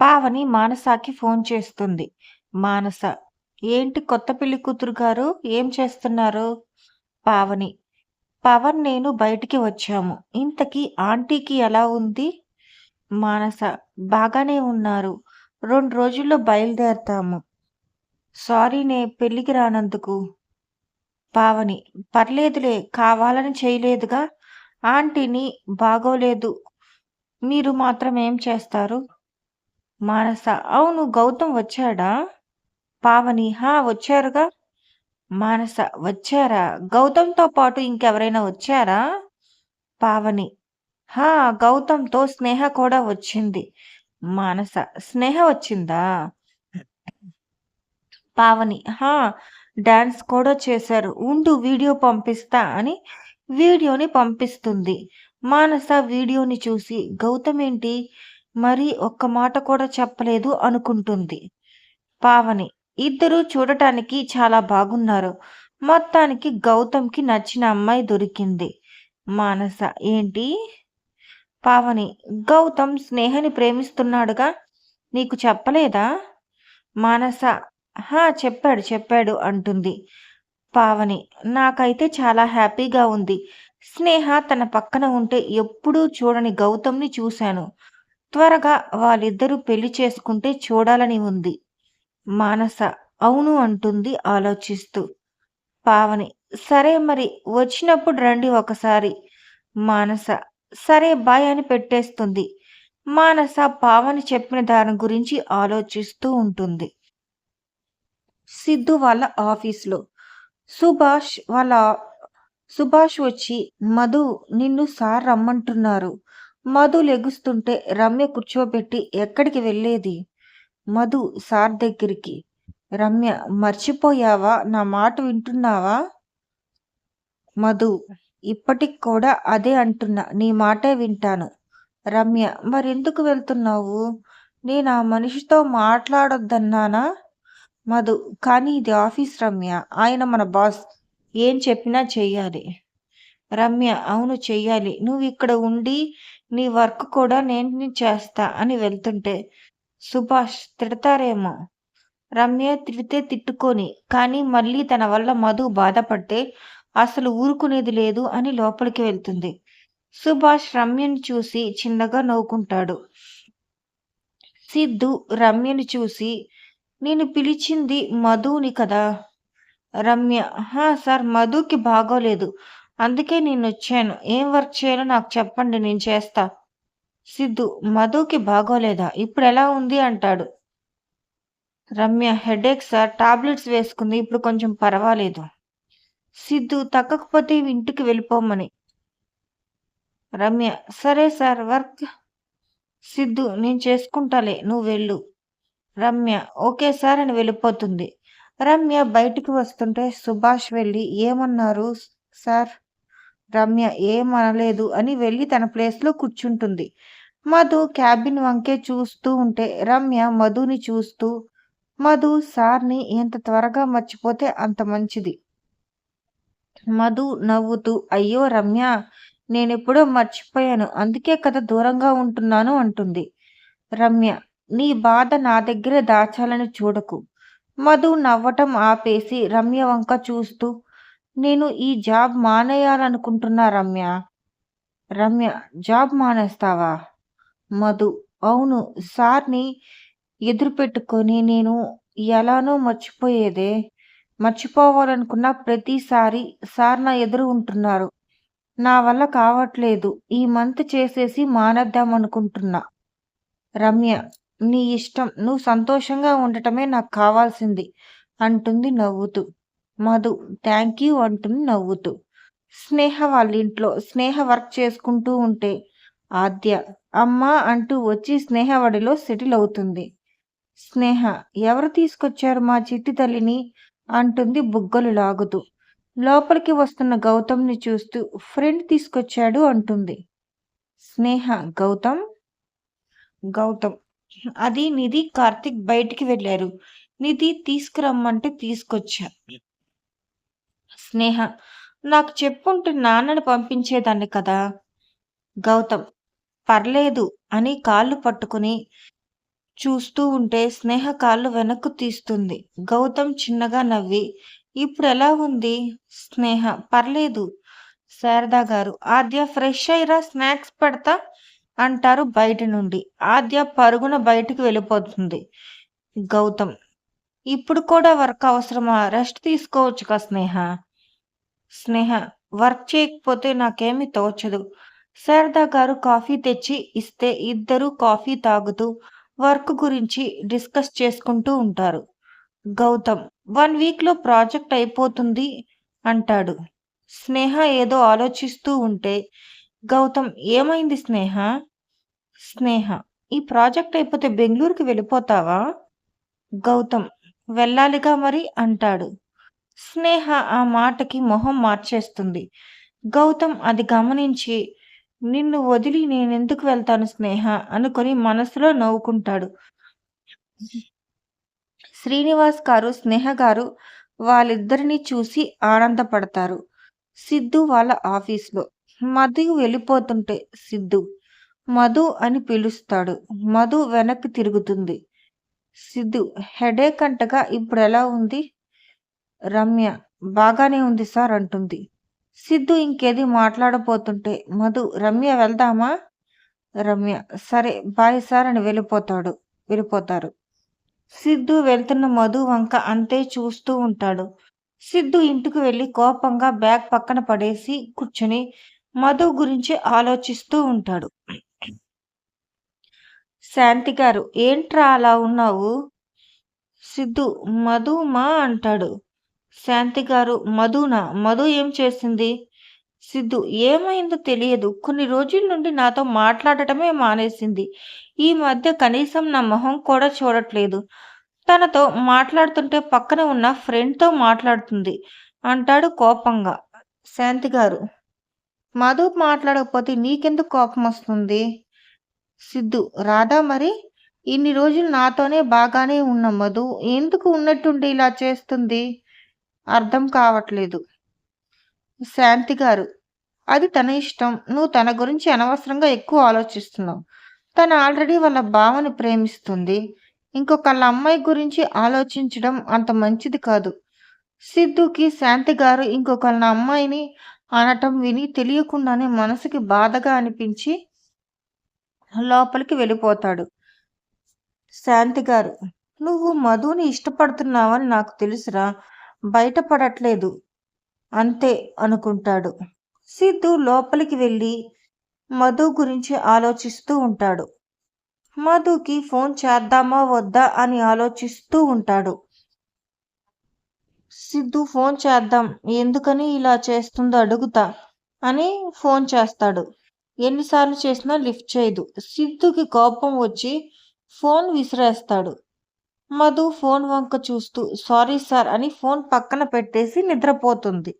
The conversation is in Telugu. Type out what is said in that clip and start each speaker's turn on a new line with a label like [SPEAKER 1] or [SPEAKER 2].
[SPEAKER 1] పావని మానసాకి ఫోన్ చేస్తుంది. మానస ఏంటి కొత్త పెళ్ళి కూతురు గారు ఏం చేస్తున్నారు? పావని పవన్ నేను బయటికి వచ్చాము. ఇంతకీ ఆంటీకి ఎలా ఉంది? మానస బాగానే ఉన్నారు. రెండు రోజుల్లో బయలుదేరతాము. సారీనే పెళ్ళికి రానందుకు. పావని పర్లేదులే కావాలని చేయలేదుగా. ఆంటీని బాగోలేదు. మీరు మాత్రం ఏం చేస్తారు? మానస అవును గౌతమ్ వచ్చాడా? పావని హా వచ్చారుగా. మానస వచ్చారా? గౌతమ్‌తో పాటు ఇంకెవరైనా వచ్చారా? పావని హా! గౌతమ్‌తో స్నేహ కూడా వచ్చింది. మానస స్నేహ వచ్చిందా? పావని హా! డాన్స్ కూడా చేశారు. ఉండు వీడియో పంపిస్తా అని వీడియోని పంపిస్తుంది. మానస వీడియోని చూసి గౌతమ్ ఏంటి మరి ఒక్క మాట కూడా చెప్పలేదు అనుకుంటుంది. పావని ఇద్దరూ చూడటానికి చాలా బాగున్నారు. మొత్తానికి గౌతమ్‌కి నచ్చిన అమ్మాయి దొరికింది. మానస ఏంటి? పావని గౌతమ్ స్నేహని ప్రేమిస్తున్నాడుగా నీకు చెప్పలేదా? మానస హా! చెప్పాడు చెప్పాడు అంటుంది. పావని నాకైతే చాలా హ్యాపీగా ఉంది. స్నేహ తన పక్కన ఉంటే ఎప్పుడూ చూడని గౌతమ్‌ని చూశాను. త్వరగా వాళ్ళిద్దరూ పెళ్ళి చేసుకుంటే చూడాలని ఉంది. మానస అవును అంటుంది ఆలోచిస్తూ. పావని సరే మరి వచ్చినప్పుడు రండి ఒకసారి. మానస సరే బాయ్ అని పెట్టేస్తుంది. మానస పావని చెప్పిన దాని గురించి ఆలోచిస్తూ ఉంటుంది. సిద్ధు వాళ్ళ ఆఫీస్‌లో సుభాష్ వాళ్ళ సుభాష్ వచ్చి మధు నిన్ను సార్ రమ్మంటున్నారు. మధు లెగుస్తుంటే రమ్య కూర్చోబెట్టి ఎక్కడికి వెళ్ళేది? మధు సార్ దగ్గరికి. రమ్య మర్చిపోయావా? నా మాట వింటున్నావా? మధు ఇప్పటికి కూడా అదే అంటున్నా. నీ మాటే వింటాను. రమ్య మరెందుకు వెళ్తున్నావు? నేను ఆ మనిషితో మాట్లాడొద్దన్నానా? మధు కానీ ఇది ఆఫీస్ రమ్య. ఆయన మన బాస్. ఏం చెప్పినా చెయ్యాలి. రమ్య అవును చెయ్యాలి. నువ్విక్కడ ఉండి నీ వర్క్ కూడా నేను చేస్తా అని వెళ్తుంటే సుభాష్ తిడతారేమో. రమ్య తిడితే తిట్టుకొని కానీ మళ్ళీ తన వల్ల మధు బాధపడితే అసలు ఊరుకునేది లేదు అని లోపలికి వెళ్తుంది. సుభాష్ రమ్యని చూసి చిన్నగా నవ్వుకుంటాడు. సిద్ధు రమ్యని చూసి నేను పిలిచింది మధుని కదా! రమ్య హా! సార్ మధుకి బాగోలేదు. అందుకే నేను వచ్చాను ఏం వర్క్ చేయాలో నాకు చెప్పండి నేను చేస్తా. సిద్ధు మధుకి బాగోలేదా? ఇప్పుడెలా ఉంది అంటాడు. రమ్య హెడేక్ సార్ టాబ్లెట్స్ వేసుకుంది. ఇప్పుడు కొంచెం పర్వాలేదు. సిద్ధు తగ్గకపోతే ఇంటికి వెళ్ళిపోమని. రమ్య సరే సార్ వర్క్ సిద్ధు నేను చేసుకుంటాలే నువ్వు వెళ్ళు. రమ్య ఓకే సార్ అని వెళ్ళిపోతుంది. రమ్య బయటికి వస్తుంటే సుభాష్ వెళ్ళి ఏమన్నారు సార్? రమ్య ఏం అనలేదు అని వెళ్ళి తన ప్లేస్‌లో కూర్చుంటుంది. మధు క్యాబిన్ వంకే చూస్తూ ఉంటే రమ్య మధుని చూస్తూ మధు సార్‌ని ఎంత త్వరగా మర్చిపోతే అంత మంచిది. మధు నవ్వుతూ అయ్యో రమ్య నేనెప్పుడో మర్చిపోయాను. అందుకే కదా దూరంగా ఉంటున్నాను అంటుంది. రమ్య నీ బాధ నా దగ్గరే దాచాలని చూడకు. మధు నవ్వటం ఆపేసి రమ్య వంక చూస్తూ నేను ఈ జాబ్ మానేయాలనుకుంటున్నా రమ్య. రమ్య జాబ్ మానేస్తావా? మధు అవును సార్‌ని ఎదురుపెట్టుకొని నేను ఎలానో మర్చిపోయేదే. మర్చిపోవాలనుకున్న ప్రతిసారి సార్ నా ఎదురు ఉంటున్నారు. నా వల్ల కావట్లేదు. ఈ మంత్ చేసేసి మానేద్దామనుకుంటున్నా. రమ్య నీ ఇష్టం. నువ్వు సంతోషంగా ఉండటమే నాకు కావాల్సింది అంటుంది నవ్వుతూ. మధు థ్యాంక్ యూ అంటుంది నవ్వుతూ. స్నేహ వాళ్ళ ఇంట్లో స్నేహ వర్క్ చేసుకుంటూ ఉంటే ఆద్య అమ్మ అంటూ వచ్చి స్నేహవడిలో సెటిల్ అవుతుంది. స్నేహ ఎవరు తీసుకొచ్చారు మా చిట్టి తల్లిని అంటుంది బుగ్గలు లాగుతూ. లోపలికి వస్తున్న గౌతమ్‌ని చూస్తూ ఫ్రెండ్ తీసుకొచ్చాడు అంటుంది. స్నేహ గౌతమ్? గౌతమ్ అది నిధి, కార్తీక్ బయటికి వెళ్ళారు నిధి తీసుకురమ్మంటే తీసుకొచ్చా. స్నేహ నాకు చెప్పుంటే నాన్నని పంపించేదాన్ని కదా! గౌతమ్ పర్లేదు అని కాళ్ళు పట్టుకుని చూస్తూ ఉంటే స్నేహ కాళ్ళు వెనక్కు తీస్తుంది. గౌతమ్ చిన్నగా నవ్వి ఇప్పుడు ఎలా ఉంది? స్నేహ పర్లేదు శారదా గారు ఆద్య ఫ్రెష్ అయ్యిరా స్నాక్స్ పెడతా అంటారు బయట నుండి. ఆద్య పరుగున బయటికి వెళ్ళిపోతుంది. గౌతమ్ ఇప్పుడు కూడా వర్క్ అవసరమా? రెస్ట్ తీసుకోవచ్చుగా స్నేహ. స్నేహ వర్క్ చేయకపోతే నాకేమీ తోచదు. శారదా గారు కాఫీ తెచ్చి ఇస్తే ఇద్దరూ కాఫీ తాగుతూ వర్క్ గురించి డిస్కస్ చేసుకుంటూ ఉంటారు. గౌతమ్ వన్ వీక్‌లో ప్రాజెక్ట్ అయిపోతుంది అంటాడు. స్నేహ ఏదో ఆలోచిస్తూ ఉంటే గౌతమ్ ఏమైంది స్నేహ? స్నేహ ఈ ప్రాజెక్ట్ అయిపోతే బెంగళూరుకి వెళ్ళిపోతావా? గౌతమ్ వెళ్ళాలిగా మరి అంటాడు. స్నేహ ఆ మాటకి మొహం మార్చేస్తుంది. గౌతమ్ అది గమనించి నిన్ను వదిలి నేనెందుకు వెళ్తాను స్నేహ అనుకొని మనసులో నవ్వుకుంటాడు. శ్రీనివాస్ గారు, స్నేహ గారు వాళ్ళిద్దరినీ చూసి ఆనందపడతారు. సిద్ధు వాళ్ళ ఆఫీస్లో మధు వెళ్ళిపోతుంటే సిద్ధు మధు అని పిలుస్తాడు. మధు వెనక్కి తిరుగుతుంది. సిద్ధు హెడేక్ అంటగా ఇప్పుడు ఎలా ఉంది? రమ్య బాగానే ఉంది సార్ అంటుంది. సిద్ధు ఇంకేది మాట్లాడబోతుంటే మధు రమ్య వెళ్దామా? రమ్య సరే బాయ్ సార్ అని వెళ్ళిపోతాడు వెళ్ళిపోతారు. సిద్ధు వెళ్తున్న మధు వంక అంతే చూస్తూ ఉంటాడు. సిద్ధు ఇంటికి వెళ్ళి కోపంగా బ్యాగ్ పక్కన పడేసి కూర్చుని మధు గురించి ఆలోచిస్తూ ఉంటాడు. శాంతి గారు ఏంట్రా అలా ఉన్నావు? సిద్ధు మధు మా అంటాడు. శాంతి గారు మధునా? మధు ఏం చేసింది? సిద్ధు ఏమైందో తెలియదు. కొన్ని రోజుల నుండి నాతో మాట్లాడటమే మానేసింది. ఈ మధ్య కనీసం నా మొహం కూడా చూడట్లేదు. తనతో మాట్లాడుతుంటే పక్కన ఉన్న ఫ్రెండ్‌తో మాట్లాడుతుంది అంటాడు కోపంగా. శాంతి గారు మధు మాట్లాడకపోతే నీకెందుకు కోపం వస్తుంది సిద్ధు రాదా మరి? ఇన్ని రోజులు నాతోనే బాగానే ఉన్న మధు ఎందుకు ఉన్నట్టుండి ఇలా చేస్తుంది? అర్థం కావట్లేదు. శాంతి గారు అది తన ఇష్టం. నువ్వు తన గురించి అనవసరంగా ఎక్కువ ఆలోచిస్తున్నావు. తను ఆల్రెడీ వాళ్ళ భావను ప్రేమిస్తుంది. ఇంకొకళ్ళ అమ్మాయి గురించి ఆలోచించడం అంత మంచిది కాదు. సిద్ధుకి శాంతి గారు ఇంకొకళ్ళ అమ్మాయిని అనటం విని తెలియకుండానే మనసుకి బాధగా అనిపించి లోపలికి వెళ్ళిపోతాడు. శాంతి గారు నువ్వు మధుని ఇష్టపడుతున్నావని నాకు తెలుసురా. బయటపడట్లేదు అంతే అనుకుంటాడు. సిద్ధు లోపలికి వెళ్ళి మధు గురించి ఆలోచిస్తూ ఉంటాడు. మధుకి ఫోన్ చేద్దామా వద్దా అని ఆలోచిస్తూ ఉంటాడు. సిద్ధు ఫోన్ చేద్దాం. ఎందుకని ఇలా చేస్తుందో అడుగుతా అని ఫోన్ చేస్తాడు. ఎన్నిసార్లు చేసినా లిఫ్ట్ చేయదు. సిద్ధుకి కోపం వచ్చి ఫోన్ విసిరేస్తాడు. మధు ఫోన్ వంక చూస్తూ సారీ సార్ అని ఫోన్ పక్కన పెట్టేసి నిద్రపోతుంది.